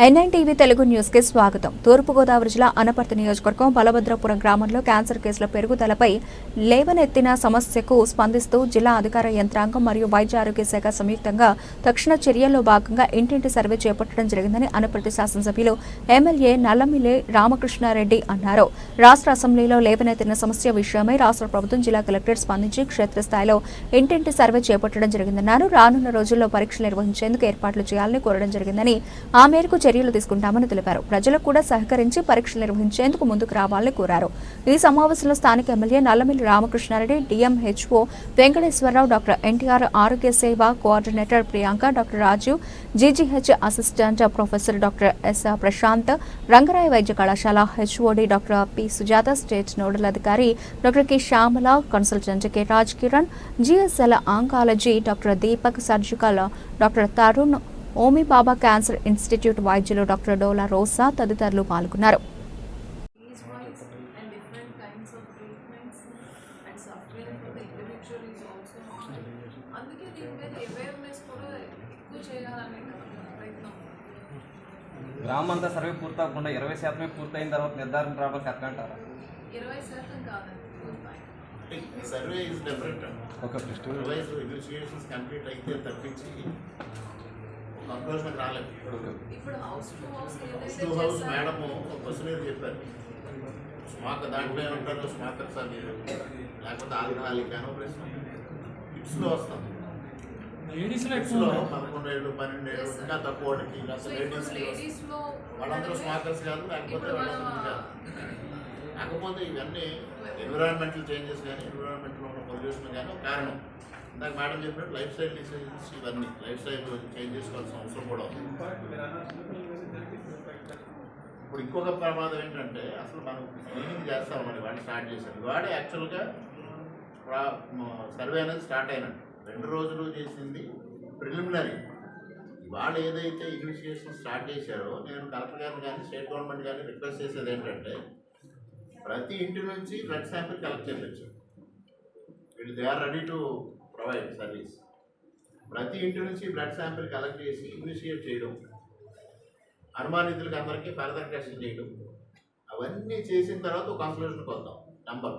NITV Telugu న్యూస్కి స్వాగతం. తూర్పుగోదావరి జిల్లా అనపర్తి నియోజకవర్గం బలభద్రపురం గ్రామంలో క్యాన్సర్ కేసుల పెరుగుదలపై లేవనెత్తిన సమస్యకు స్పందిస్తూ జిల్లా అధికార యంత్రాంగం మరియు వైద్య ఆరోగ్య శాఖ సంయుక్తంగా తక్షణ చర్యల్లో భాగంగా ఇంటింటి సర్వే చేపట్టడం జరిగిందని అనపర్తి శాసనసభ్యులు ఎమ్మెల్యే నల్లమిలే రామకృష్ణారెడ్డి అన్నారు. రాష్ట్ర అసెంబ్లీలో లేవనెత్తిన సమస్య విషయమై రాష్ట్ర ప్రభుత్వం జిల్లా కలెక్టర్ స్పందించి క్షేత్రస్థాయిలో ఇంటింటి సర్వే చేపట్టడం జరిగిందన్నారు. రానున్న రోజుల్లో పరీక్షలు నిర్వహించేందుకు ఏర్పాట్లు చేయాలని కోరడం జరిగిందని ఆ మేరకు చర్యలు తీసుకుంటామని తెలిపారు. ప్రజలకు కూడా సహకరించి పరీక్షలు నిర్వహించేందుకు ముందుకు రావాలని కోరారు. ఈ సమావేశంలో స్థానిక MLA Nallamilli Ramakrishna Reddy DMHO Venkateswara Rao doctor NTR Arogya Seva coordinator Priyanka doctor Rajeev GGH assistant professor doctor S Prashanth Rangaraya వైద్య కళాశాల HOD doctor P Sujatha state nodal అధికారి doctor K Shyamala consultant K Raj Kiran GSL oncology doctor Deepak surgical doctor Tarun Homi Bhabha cancer institute వైద్యులు doctor Dola Rosa తదితరులు పాల్గొన్నారు. Disease wise and different kinds of treatments and suffering for the individual is also on. అందుకే దీని మీద awareness కూడా ఎక్కువ చేయాలనే ప్రయత్నం. గ్రామం అంతా సర్వే పూర్తవకుండా ఇరవై శాతమే పూర్తయిన తర్వాత నిర్ధారణ రావడానికి అట్లా అంటారా? ఇరవై శాతం కాదండి పూర్తి సర్వే ఇస్ డిఫరెంట్ ఒక ఇన్వెస్టిగేషన్స్ కంప్లీట్ అయితే తప్పించి కంక్లూషన్ రాలేదు. ఇప్పుడు హౌస్ టు హౌస్ మేడం ఒక క్వశ్చన్ చెప్పారు. స్మాక్ దాంట్లో ఏమంటారు స్మాకర్స్ అని లేకపోతే ఆల్కహాలిక్ అని ప్రశ్న. లేడీస్లో కిడ్స్లో ఎక్కువ పదకొండు ఏళ్ళు పన్నెండు ఏళ్ళు. ఇంకా తక్కువ లేడీస్లో వాళ్ళందరూ స్మాకర్స్ కాదు లేకపోతే వాళ్ళందరూ కాదు. కాకపోతే ఇవన్నీ ఎన్విరాన్మెంటల్ చేంజెస్ కానీ ఎన్విరాన్మెంట్లో ఉన్న పొల్యూషన్ కానీ కారణం. నాకు మేడం చెప్పినట్టు లైఫ్ స్టైల్ డిసీజెస్ ఇవన్నీ. లైఫ్ స్టైల్ చేంజ్ చేసుకోవాల్సిన అవసరం కూడా ఉంది. ఇప్పుడు ఇంకొక ప్రమాదం ఏంటంటే అసలు మనం చేస్తాం అని వాడిని స్టార్ట్ చేశారు. వాడే యాక్చువల్గా సర్వే అనేది స్టార్ట్ అయినట్టు. రెండు రోజులు చేసింది ప్రిలిమినరీ. వాళ్ళు ఏదైతే ఇన్వెస్టిగేషన్ స్టార్ట్ చేశారో నేను కలెక్టర్ గారిని కానీ స్టేట్ గవర్నమెంట్ కానీ రిక్వెస్ట్ చేసేది ఏంటంటే ప్రతి ఇంటి నుంచి బ్లడ్ శాంపిల్ కలెక్ట్ చేయవచ్చు వీళ్ళు they are ready to provide service ప్రతి ఇంటి నుంచి బ్లడ్ శాంపిల్ కలెక్ట్ చేసి ఇనిషియేట్ చేయడం అనుమానితులకి అందరికీ ఫర్దర్ టెస్ట్ చేయడం అవన్నీ చేసిన తర్వాత ఒక కంక్లూషన్కి వద్దాం number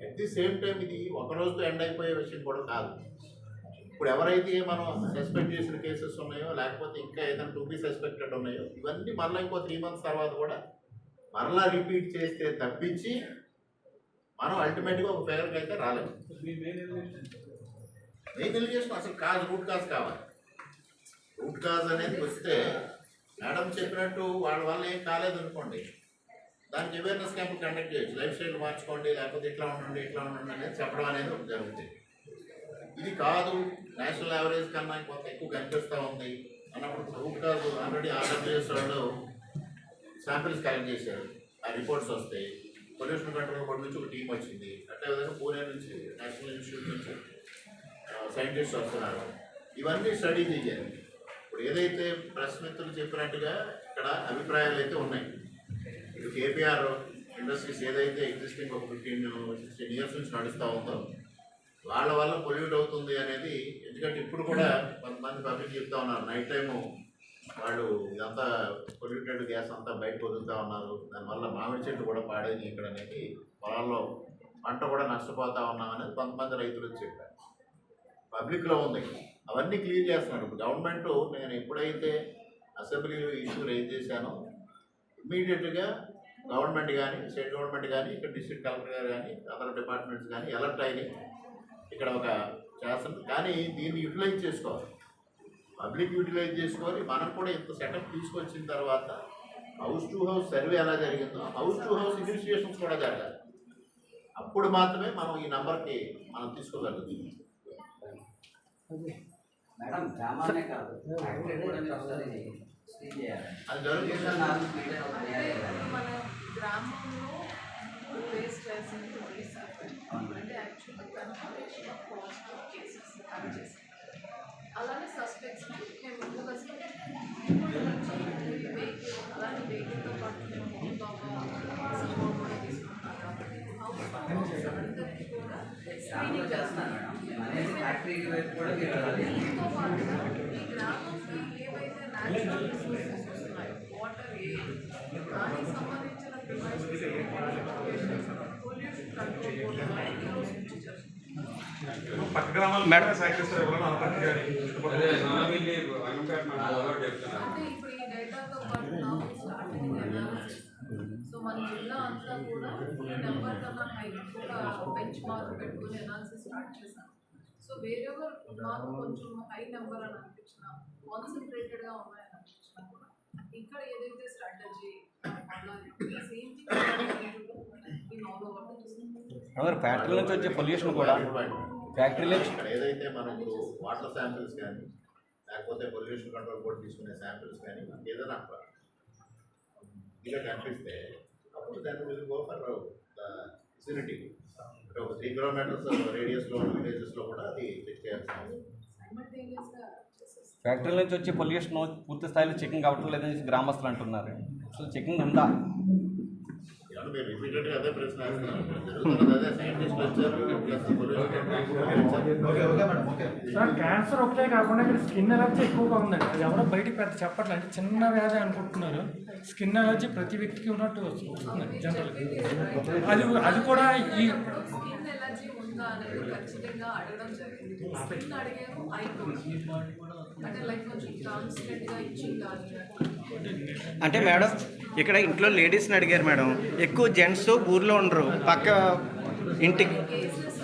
at the same time ఇది ఒక రోజుతో ఎండ్ అయిపోయే విషయం కూడా కాదు. ఇప్పుడు ఎవరైతే మనం సస్పెక్ట్ చేసిన కేసెస్ ఉన్నాయో లేకపోతే ఇంకా ఏదైనా టూ బి సస్పెక్టెడ్ ఉన్నాయో ఇవన్నీ మళ్ళీ ఇంకో త్రీ మంత్స్ తర్వాత కూడా మరలా రిపీట్ చేస్తే తప్పించి మనం అల్టిమేట్గా ఒక ఫేవర్కి అయితే రాలేము నేను తెలియజేస్తాను అసలు కాజ్ రూట్ కాజ్ కావాలి. రూట్ కాజ్ అనేది వస్తే మేడం చెప్పినట్టు వాళ్ళ వల్ల ఏం కాలేదు అనుకోండి. దానికి అవేర్నెస్ క్యాంప్ కండక్ట్ చేయొచ్చు. లైఫ్ స్టైల్ మార్చుకోండి లేకపోతే ఇట్లా ఉండండి ఇట్లా ఉండండి అనేది చెప్పడం అనేది ఒకటి జరుగుతుంది. ఇది కాదు నేషనల్ యావరేజ్ కన్నా కొంత ఎక్కువ కనిపిస్తూ ఉంది. అన్నప్పుడు రూట్ కాజ్ ఆల్రెడీ ఆంధ్రప్రదేశ్ వాళ్ళు శాంపిల్స్ కలెక్ట్ చేశారు. ఆ రిపోర్ట్స్ వస్తాయి పొల్యూషన్ కంట్రోల్ బోర్డు నుంచి ఒక టీం వచ్చింది. అట్లే విధంగా పూణే నుంచి నేషనల్ ఇన్స్టిట్యూట్ నుంచి. సైంటిస్ట్ వస్తున్నారు. ఇవన్నీ స్టడీ చేయాలి ఇప్పుడు ఏదైతే ప్రెస్ మిత్రులు చెప్పినట్టుగా ఇక్కడ అభిప్రాయాలు అయితే ఉన్నాయి. ఇప్పుడు కేపీఆర్ ఇండస్ట్రీస్ ఏదైతే ఎగ్జిస్టింగ్ ఒక ఫిఫ్టీన్ సిక్స్టీన్ ఇయర్స్ నుంచి నడుస్తూ ఉందో వాళ్ళ వల్ల పొల్యూట్ అవుతుంది అనేది ఎందుకంటే ఇప్పుడు కూడా కొంతమంది పబ్లిక్ చెప్తా ఉన్నారు. నైట్ టైము వాళ్ళు ఇదంతా పొల్యూటెడ్ గ్యాస్ అంతా బయటకు వదులుతూ ఉన్నారు. దానివల్ల మామిడి చెట్టు కూడా పాడైంది ఇక్కడ అనేది పొలాల్లో పంట కూడా నష్టపోతా ఉన్నాం అనేది కొంతమంది రైతులు చెప్పారు. పబ్లిక్లో ఉంది. అవన్నీ క్లియర్ చేస్తున్నాడు ఇప్పుడు గవర్నమెంట్ నేను ఎప్పుడైతే అసెంబ్లీలో ఇష్యూ రేజ్ చేశానో ఇమీడియట్గా గవర్నమెంట్ కానీ స్టేట్ గవర్నమెంట్ కానీ ఇక్కడ డిస్ట్రిక్ట్ కలెక్టర్ గారు కానీ అదర్ డిపార్ట్మెంట్స్ కానీ అలర్ట్ అయినాయి ఇక్కడ ఒక చేస్తుంది కానీ దీన్ని యూటిలైజ్ చేసుకోవాలి. పబ్లిక్ యూటిలైజ్ చేసుకోవాలి. మనం కూడా ఇంత సెటప్ తీసుకొచ్చిన తర్వాత హౌస్ టు హౌస్ సర్వే ఎలా జరిగిందో హౌస్ టు హౌస్ ఇన్వెస్టిగేషన్స్ కూడా జరగాలి. అప్పుడు మాత్రమే మనం ఈ నెంబర్కి మనం తీసుకోగలుగుతాం. మేడం గ్రామాలనే కాదు ఫ్యాక్టరీ కూడా మీరు ఒకసారి స్టే చేయాలి అది జరుగుతుంది పొల్యూషన్ నార్మ్స్ మెయింటైన్ అవుతాయి అంటే అదే కదా. మన గ్రామంలో ఫేస్ చేసిన పోలీస్ అంటే actually confirmation of positive cases అవి చేసాం అలానే సస్పెక్ట్స్ మేము ముందుగా ఇప్పుడు నుంచి వెహికల్ అలానే వెహికల్తో పాటు మేము హోమ్ సపోర్ట్ కూడా తీసుకుంటాం కాబట్టి హౌస్ అందరికీ కూడా దాంట్లో స్క్రీనింగ్ చేస్తున్నారు మేడం నేను అనేది ఫ్యాక్టరీకి వైపు కూడా మీరు వెళ్ళాలి దీంతో పాటుగా ఈ గ్రామంలో ఏవైతే న్యాచురల్ రిసోర్సెస్ వస్తున్నాయో దానికి సంబంధించిన డివైసెస్ పొల్యూషన్ కంట్రోల్ బోర్డు నుంచి చేస్తున్నాం పక్క గ్రామాలు మేడం సహకరిస్తారు ఎవరైనా అనపర్తి కానీ అంటే ఇప్పుడు ఈ డేటాతో పాటు నాకు స్టార్టింగ్ అనాలిసిస్ సో మన జిల్లా అంతా కూడా ఈ నెంబర్ కన్నా హై ఒక బెంచ్ మార్క్ పెట్టుకుని అనాలిసిస్ స్టార్ట్ చేశాం సో వేరెవర్ మాకు కొంచెం హై నెంబర్ అని అనిపించిన కాన్సన్ట్రేటెడ్గా ఉన్నాయని అనిపించినా కూడా ఇక్కడ ఏదైతే strategy same thing in all over మరి ఫ్యాక్టరీ నుంచి వచ్చే పొల్యూషన్ కూడా? ఫ్యాక్టరీ నుంచి? ఇక్కడ ఏదైతే మనకు వాటర్ శాంపిల్స్ కానీ లేకపోతే పొల్యూషన్ కంట్రోల్ బోర్డు తీసుకునే శాంపిల్స్ కానీ మనకి ఏదైనా ఇలా కనిపిస్తే అప్పుడు దాన్ని గో ఫర్ విసినిటీ అంటే ఒక త్రీ కిలోమీటర్స్ రేడియస్లో ఉన్న విలేజెస్లో కూడా అది చెక్ చేయాల్సి ఉంది సైమల్టేనియస్గా చేసేస్తాం ఫ్యాక్టరీ నుంచి వచ్చే పొల్యూషన్ పూర్తి స్థాయిలో చెకింగ్ అవ్వటం లేదని చెప్పి గ్రామస్తులు అంటున్నారు. అసలు చెకింగ్ ఉందా? రిపీటెడ్గా అదే ప్రశ్న అదే సార్ క్యాన్సర్ ఒకటే కాకుండా ఇక్కడ స్కిన్ ఎలర్జీ ఎక్కువగా ఉందండి. అది ఎవరో బయటికి పెద్ద చెప్పట్లేదు. అంటే చిన్న వ్యాధి అనుకుంటున్నారు. స్కిన్ ఎలర్జీ ప్రతి వ్యక్తికి ఉన్నట్టు వస్తుంది జనరల్ అది అది కూడా ఈ స్కిన్ ఎలర్జీ ఉందా అనేది ఖచ్చితంగా అడగడం జరిగింది. స్కిన్ అడిగారు ఐ అంటే లైక్ కొంచెం అంటే మేడం ఇక్కడ ఇంట్లో లేడీస్ని అడిగారు మేడం. ఎక్కువ జెంట్స్ ఊర్లో ఉండరు. పక్క ఇంటికి కేసెస్